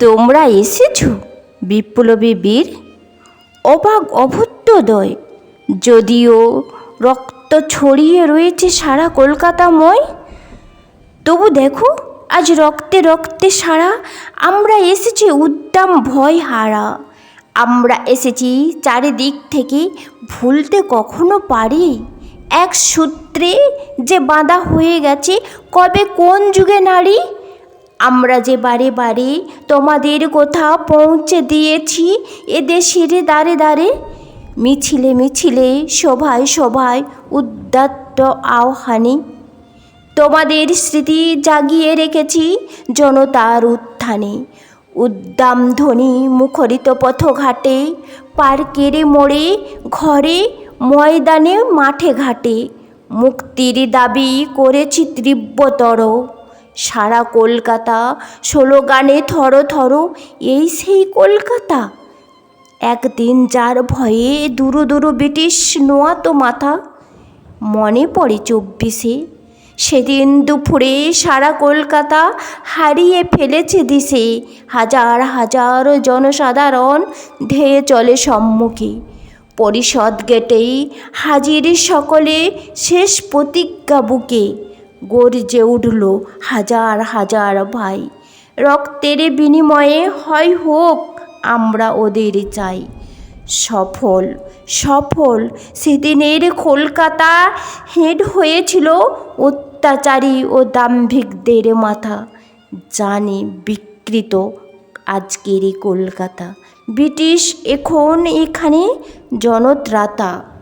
তোমরা এসেছ? বিপ্লবী বীর, অবাক অভুত্তদয়। যদিও রক্ত ছড়িয়ে রয়েছে সারা কলকাতাময়, তবু দেখো, আজ রক্তে রক্তে সারা আমরা এসেছি উদ্দাম ভয় হারা আমরা এসেছি চারিদিক থেকে ভুলতে কখনো পারি। এক সূত্রে যে বাঁধা হয়ে গেছে, কবে কোন যুগে নারী আমরা যে বারে বারে তোমাদের কোথাও পৌঁছে দিয়েছি এদেশের দাঁড়ে দাঁড়ে মিছিলে মিছিলে, সভায় সভায় উদ্যাত্ত আহ্বানী তোমাদের স্মৃতি জাগিয়ে রেখেছি জনতার উত্থানে। উদ্দাম ধ্বনি মুখরিত পথঘাটে, পার্কের মোড়ে, ঘরে, ময়দানে, মাঠে ঘাটে। মুক্তির দাবি করেছি তীব্রতর। সারা কলকাতা, ষোলো গানে থর থর এই সেই কলকাতা। একদিন যার ভয়ে দুরু দুরু ব্রিটিশ নোয়াতো মাথা। মনে পড়ে চব্বিশে, সেদিন দুপুরে সারা কলকাতা হারিয়ে ফেলেছে দিশে। হাজার হাজার জনসাধারণ ধেয়ে চলে সম্মুখে। পরিষদ গেটেই হাজির সকলে শেষ প্রতিজ্ঞা বুকে। গর্জে উঠল, হাজার হাজার ভাই। রক্তের বিনিময়ে হয় হোক, আমরা ওদের চাই। সফল সফল, সেদিনের কলকাতা হেড হয়েছিল অত্যাচারী ও দাম্ভিকদের মাথা। জানে বিকৃত আজকেরই কলকাতা। ব্রিটিশ এখন এখানে জনত্রাতা।